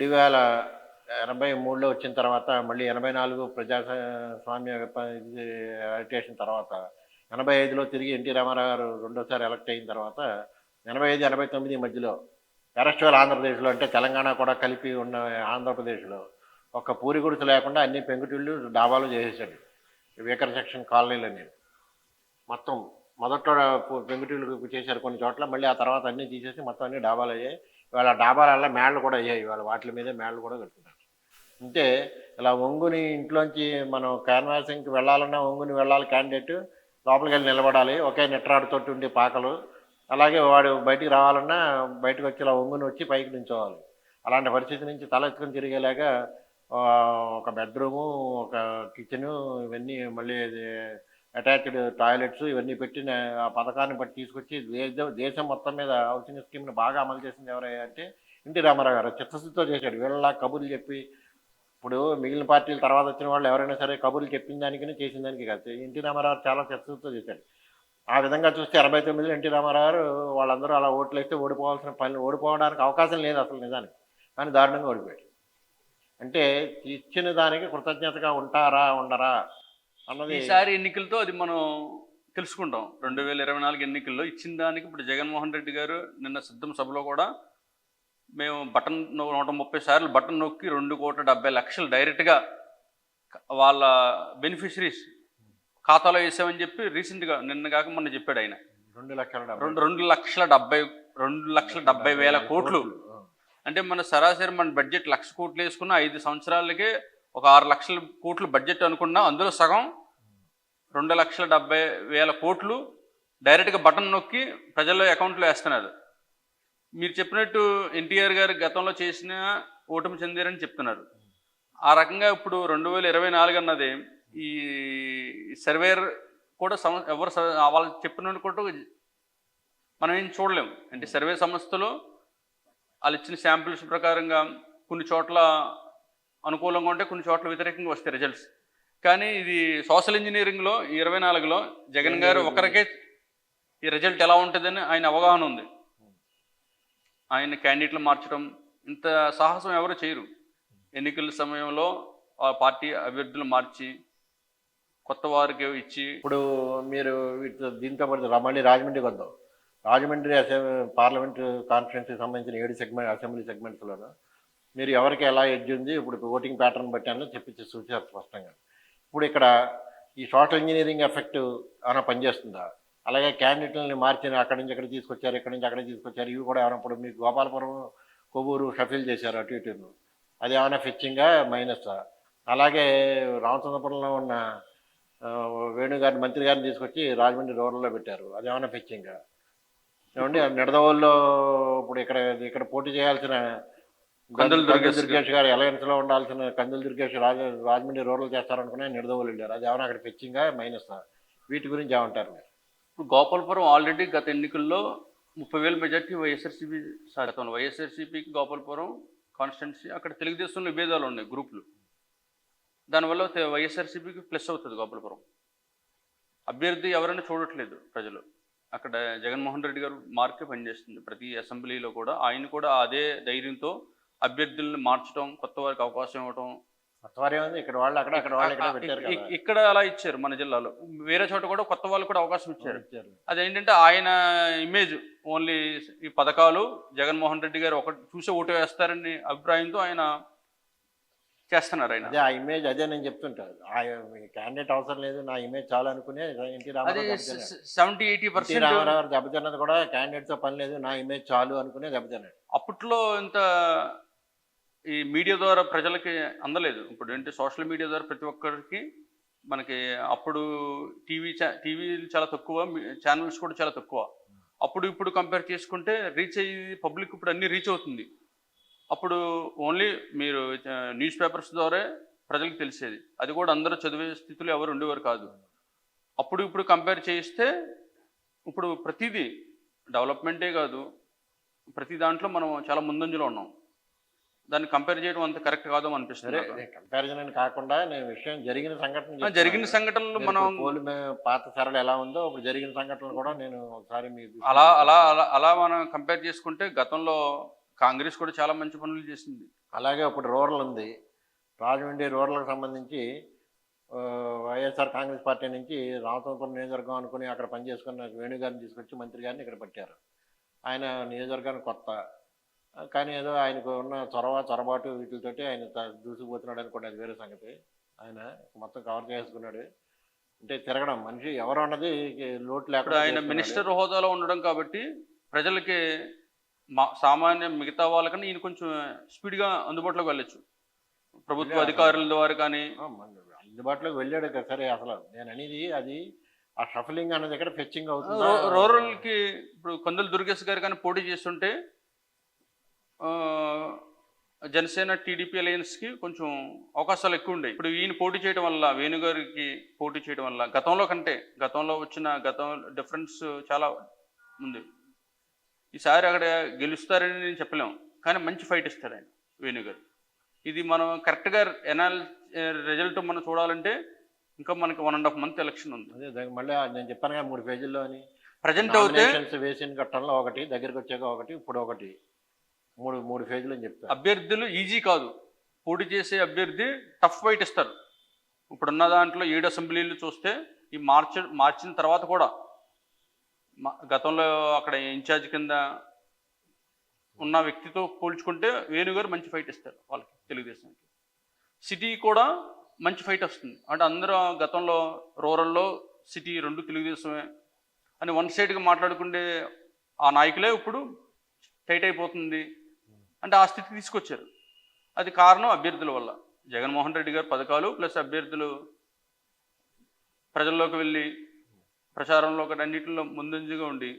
రెండు వేల ఎనభై మూడులో వచ్చిన తర్వాత మళ్ళీ ఎనభై నాలుగు ప్రజాస్వామ్య అజిటేషన్ తర్వాత ఎనభై ఐదులో తిరిగి ఎన్టీ రామారావు గారు రెండోసారి ఎలక్ట్ అయిన తర్వాత ఎనభై ఐదు ఎనభై తొమ్మిది మధ్యలో ఎరస్ట్వల్ ఆంధ్రప్రదేశ్లో అంటే తెలంగాణ కూడా కలిపి ఉన్న ఆంధ్రప్రదేశ్లో ఒక్క పూరి గుడిసె లేకుండా అన్ని పెంకుటిళ్ళు డాబాలు చేసేసాడు వీకర్ సెక్షన్ కాలనీలన్నీ. మొత్తం మొదట్లో పు- పెంకుటిళ్ళు చేశారు కొన్ని చోట్ల మళ్ళీ ఆ తర్వాత అన్నీ తీసేసి మొత్తం అన్ని డాబాలు అయ్యాయి. ఇవాళ డాబాలల్లో మేళ్ళు కూడా అయ్యాయి. ఇవాళ వాటి మీదే మేళ్ళు కూడా కట్టుకుంటారు అంటే ఇలా ఒంగుని ఇంట్లోంచి మనం క్యాన్వాసింగ్కి వెళ్ళాలన్నా ఒంగుని వెళ్ళాలి క్యాండిడేట్ లోపలికి వెళ్ళి నిలబడాలి ఒకే నిట్రాడుతోటి ఉండే పాకలు. అలాగే వాడు బయటికి రావాలన్నా బయటకు వచ్చి ఇలా ఒంగుని వచ్చి పైకి నించోవాలి. అలాంటి పరిస్థితి నుంచి తలెత్తుకుని తిరిగేలాగా ఒక బెడ్రూము ఒక కిచెను ఇవన్నీ మళ్ళీ అటాచ్డ్ టాయిలెట్స్ ఇవన్నీ పెట్టిన ఆ పథకాన్ని బట్టి తీసుకొచ్చి దేశం మొత్తం మీద హౌసింగ్ స్కీమ్ని బాగా అమలు చేసింది ఎవరయ్యా అంటే ఎన్టీ రామారావు గారు. చిత్తశుద్ధితో చేశాడు. వీళ్ళ కబుర్లు చెప్పి ఇప్పుడు మిగిలిన పార్టీల తర్వాత వచ్చిన వాళ్ళు ఎవరైనా సరే కబుర్లు చెప్పిన దానికనే చేసిన దానికి కాదు. ఎన్టీ రామారావు చాలా చిత్తశుద్ధితో చేశాడు. ఆ విధంగా చూస్తే అరవై తొమ్మిదిలో ఎన్టీ రామారావు గారు వాళ్ళందరూ అలా ఓట్లు వేస్తే ఓడిపోవాల్సిన పని ఓడిపోవడానికి అవకాశం లేదు అసలు నిజానికి. కానీ దారుణంగా ఓడిపోయాడు. అంటే ఇచ్చిన దానికి కృతజ్ఞతగా ఉంటారా ఉండరా? ఈసారి ఎన్నికలతో అది మనం తెలుసుకుంటాం. రెండు వేల ఇరవై నాలుగు ఎన్నికల్లో ఇచ్చిన దానికి ఇప్పుడు జగన్మోహన్ రెడ్డి గారు నిన్న సిద్ధం సభలో కూడా మేము బటన్ నూట ముప్పై సార్లు బటన్ నొక్కి రెండు కోట్ల డెబ్బై లక్షలు డైరెక్ట్గా వాళ్ళ బెనిఫిషరీస్ ఖాతాలో వేసామని చెప్పి రీసెంట్గా నిన్న కాక మొన్న చెప్పాడు ఆయన. రెండు లక్షల రెండు రెండు లక్షల డెబ్బై రెండు లక్షల డెబ్బై వేల కోట్లు. అంటే మన సరాసరి మన బడ్జెట్ లక్ష కోట్లు వేసుకున్న ఐదు సంవత్సరాలకే ఒక ఆరు లక్షల కోట్లు బడ్జెట్ అనుకున్నా. అందులో సగం రెండు లక్షల డెబ్బై వేల కోట్లు డైరెక్ట్గా బటన్ నొక్కి ప్రజల అకౌంట్లో వేస్తున్నారు. మీరు చెప్పినట్టు ఎన్టీఆర్ గారు గతంలో చేసిన ఓటమి చెందారని చెప్తున్నారు. ఆ రకంగా ఇప్పుడు రెండు వేల ఇరవై నాలుగు అన్నది ఈ సర్వేర్ కూడా సమ ఎవరు వాళ్ళు చెప్పిన కూడా మనం ఏం చూడలేం. అంటే సర్వే సంస్థలు వాళ్ళు ఇచ్చిన శాంపిల్స్ ప్రకారంగా కొన్ని చోట్ల అనుకూలంగా ఉంటే కొన్ని చోట్ల వ్యతిరేకంగా వస్తాయి రిజల్ట్స్. కానీ ఇది సోషల్ ఇంజనీరింగ్లో ఇరవై నాలుగులో జగన్ గారు ఒకరికే ఈ రిజల్ట్ ఎలా ఉంటుందని ఆయన అవగాహన ఉంది. ఆయన క్యాండిడేట్లు మార్చడం ఇంత సాహసం ఎవరు చేయరు. ఎన్నికల సమయంలో ఆ పార్టీ అభ్యర్థులు మార్చి కొత్త వారికి ఇచ్చి ఇప్పుడు మీరు వీటితో దీంతో పాటు మళ్ళీ రాజమండ్రికి వద్దాం. రాజమండ్రి అసెంబ్లీ పార్లమెంట్ కాన్ఫరెన్స్కి సంబంధించిన ఏడు సెగ్మెంట్ అసెంబ్లీ సెగ్మెంట్స్లోనూ? మీరు ఎవరికి ఎలా ఎడ్జ్ ఉంది? ఇప్పుడు ఓటింగ్ ప్యాటర్న్ బట్టి అన్న చెప్పించి చూసారు స్పష్టంగా. ఇప్పుడు ఇక్కడ ఈ సోషల్ ఇంజనీరింగ్ ఎఫెక్ట్ ఏమైనా పనిచేస్తుందా? అలాగే క్యాండిడేట్లని మార్చిన అక్కడి నుంచి అక్కడ తీసుకొచ్చారు ఇక్కడి నుంచి అక్కడ తీసుకొచ్చారు ఇవి కూడా ఏమైనా ఇప్పుడు మీకు గోపాలపురం కొవ్వూరు షఫిల్ చేశారు అటు ఇటును అది ఏమైనా ఫిచ్చింగా మైనస్ అలాగే రామచంద్రపురంలో ఉన్న వేణుగారిని మంత్రి గారిని తీసుకొచ్చి రాజమండ్రి రోడ్లో పెట్టారు. అది ఏమైనా ఫిచ్చింగా ఏమండి నిడదవోల్లో ఇప్పుడు ఇక్కడ ఇక్కడ పోటీ చేయాల్సిన కందులు దుర్గేష్ గారు alliance లో ఉండాల్సిన కందులు దుర్గేష్ రాజ రాజమండ్రి రూరల్ చేస్తారనుకునే నిడదవోలు వెళ్ళారు అది ఏమైనా అక్కడ ఫిచ్చింగా మైనస్ వీటి గురించి ఏమంటారు మీరు? ఇప్పుడు గోపాలపురం ఆల్రెడీ గత ఎన్నికల్లో ముప్పై వేల మెజార్టీ వైఎస్ఆర్సీపీ సారీ గతంలో వైఎస్ఆర్సీపీకి గోపాలపురం కాన్స్టిట్యున్సీ అక్కడ తెలుగుదేశంలో విభేదాలు ఉన్నాయి గ్రూపులు. దానివల్ల వైఎస్ఆర్సీపీకి ప్లస్ అవుతుంది గోపాలపురం. అభ్యర్థి ఎవరైనా చూడట్లేదు ప్రజలు. అక్కడ జగన్మోహన్ రెడ్డి గారు మార్కే పనిచేస్తుంది. ప్రతి అసెంబ్లీలో కూడా ఆయన కూడా అదే ధైర్యంతో అభ్యర్థుల్ని మార్చడం కొత్త వారికి అవకాశం ఇవ్వడం ఏముంది? ఇక్కడ వాళ్ళు అక్కడ అక్కడ వాళ్ళు ఇక్కడ పెట్టారు ఇ- కదా. ఇక్కడ అలా ఇచ్చారు మన జిల్లాలో. వేరే చోట కూడా కొత్త వాళ్ళు కూడా అవకాశం ఇచ్చారు. ఇచ్చారు. అదేంటంటే ఆయన ఇమేజ్ ఓన్లీ ఈ పథకాలు జగన్మోహన్ రెడ్డి గారు ఒక చూసే ఓటు వేస్తారని అభిప్రాయంతో ఆయన చేస్తున్నారు ఆయన. అదే ఆ ఇమేజ్ అదే నేను చెప్తుంటాను ఆ క్యాండిడేట్ అవసరం లేదు నా ఇమేజ్ చాలు అనుకునే ఎన్టీ అది Ramarao దెబ్బతిన్నాడు. Seventy eighty NT percent Ramarao గారు దెబ్బతిన్నది కూడా క్యాండిడేట్తో పని లేదు నా ఇమేజ్ చాలు అనుకునే దెబ్బతిన్నాడు అప్పట్లో ఇంత ఈ మీడియా ద్వారా ప్రజలకి అందలేదు. ఇప్పుడు ఏంటి సోషల్ మీడియా ద్వారా ప్రతి ఒక్కరికి మనకి అప్పుడు టీవీ టీవీ చాలా తక్కువ ఛానల్స్ కూడా చాలా తక్కువ. అప్పుడు ఇప్పుడు కంపేర్ చేసుకుంటే రీచ్ అయ్యి పబ్లిక్ ఇప్పుడు అన్ని రీచ్ అవుతుంది. అప్పుడు ఓన్లీ మీరు న్యూస్ పేపర్స్ ద్వారా ప్రజలకు తెలిసేది. అది కూడా అందరూ చదివే స్థితిలో ఎవరు ఉండేవారు కాదు. అప్పుడు ఇప్పుడు కంపేర్ చేయిస్తే ఇప్పుడు ప్రతిదీ డెవలప్మెంటే కాదు. ప్రతి దాంట్లో మనం చాలా ముందంజలో ఉన్నాం. దాన్ని కంపేర్ చేయడం అంత కరెక్ట్ కాదు అనిపిస్తుంది. కంపారిజన్ అని కాకుండా నేను విషయం జరిగిన సంఘటన. జరిగిన సంఘటనలు మనం పాత సరళ ఎలా ఉందో ఇప్పుడు జరిగిన సంఘటనలు కూడా నేను ఒకసారి అలా అలా అలా అలా మనం కంపేర్ చేసుకుంటే గతంలో కాంగ్రెస్ కూడా చాలా మంచి పనులు చేసింది. అలాగే ఇప్పుడు రూరల్ ఉంది. రాజమండ్రి రూరల్కి సంబంధించి వైఎస్ఆర్ కాంగ్రెస్ పార్టీ నుంచి రామతోపురం నియోజకవర్గం అనుకుని అక్కడ పనిచేసుకున్న వేణుగారిని తీసుకొచ్చి మంత్రి గారిని ఇక్కడ పెట్టారు. ఆయన నియోజకవర్గానికి కొత్త. కానీ ఏదో ఆయనకు ఉన్న చొరవ చొరబాటు వీటితోటి ఆయన దూసుకుపోతున్నాడు అనుకోండి అది వేరే సంగతి ఆయన మొత్తం కవర్ చేసుకున్నాడు అంటే తిరగడం మనిషి ఎవరు అన్నది లోటు లేకుండా ఆయన. మినిస్టర్ హోదాలో ఉండడం కాబట్టి ప్రజలకి మా సామాన్య మిగతా వాళ్ళకన్నా ఈయన కొంచెం స్పీడ్గా అందుబాటులోకి వెళ్ళొచ్చు ప్రభుత్వ. అధికారుల ద్వారా కానీ అందుబాటులోకి వెళ్ళాడు కదా సరే అసలు నేను అనేది అది ఆ షఫలింగ్ అన్నది ఎక్కడ ఫెచ్చింగ్ అవుతుంది రూరల్కి ఇప్పుడు కొందరు దుర్గేష్ గారు కానీ పోటీ చేస్తుంటే జనసేన టీడీపీ అలయన్స్కి కొంచెం అవకాశాలు ఎక్కువ ఉండేవి. ఇప్పుడు ఈయన పోటీ చేయడం వల్ల వేణుగారికి పోటీ చేయడం వల్ల గతంలో కంటే గతంలో వచ్చిన గతం డిఫరెన్స్ చాలా ఉంది. ఈసారి అక్కడ గెలుస్తారని నేను చెప్పలేము కానీ మంచి ఫైట్ ఇస్తారు ఆయన వేణుగారు. ఇది మనం కరెక్ట్గా ఎనాల్ రిజల్ట్ మనం చూడాలంటే ఇంకా మనకి one and half month election ఉంది. అదే మళ్ళీ నేను చెప్పాను కదా మూడు పేజీల్లో అని. ప్రజెంట్ అవుతే వేసిన ఘట్టంలో ఒకటి దగ్గరికి వచ్చాక ఒకటి ఇప్పుడు ఒకటి. మూడు మూడు ఫేజ్లు అని చెప్తారు. అభ్యర్థులు ఈజీ కాదు. పోటీ చేసే అభ్యర్థి టఫ్ ఫైట్ ఇస్తారు. ఇప్పుడున్న దాంట్లో ఏడు అసెంబ్లీలు చూస్తే ఈ మార్చ మార్చిన తర్వాత కూడా మా- గతంలో అక్కడ ఇన్ఛార్జ్ కింద ఉన్న వ్యక్తితో పోల్చుకుంటే వేణుగారు మంచి ఫైట్ ఇస్తారు వాళ్ళకి తెలుగుదేశానికి. సిటీ కూడా మంచి ఫైట్ వస్తుంది. అంటే అందరూ గతంలో రూరల్లో సిటీ రెండు తెలుగుదేశమే అని వన్ సైడ్గా మాట్లాడుకుంటే ఆ నాయకులే ఇప్పుడు టైట్ అయిపోతుంది. అంటే ఆ స్థితికి తీసుకొచ్చారు. అది కారణం అభ్యర్థుల వల్ల. జగన్మోహన్ రెడ్డి గారు పథకాలు ప్లస్ అభ్యర్థులు ప్రజల్లోకి వెళ్ళి ప్రచారంలో ఒకటి అన్నింటిలో ముందంజగా ఉండి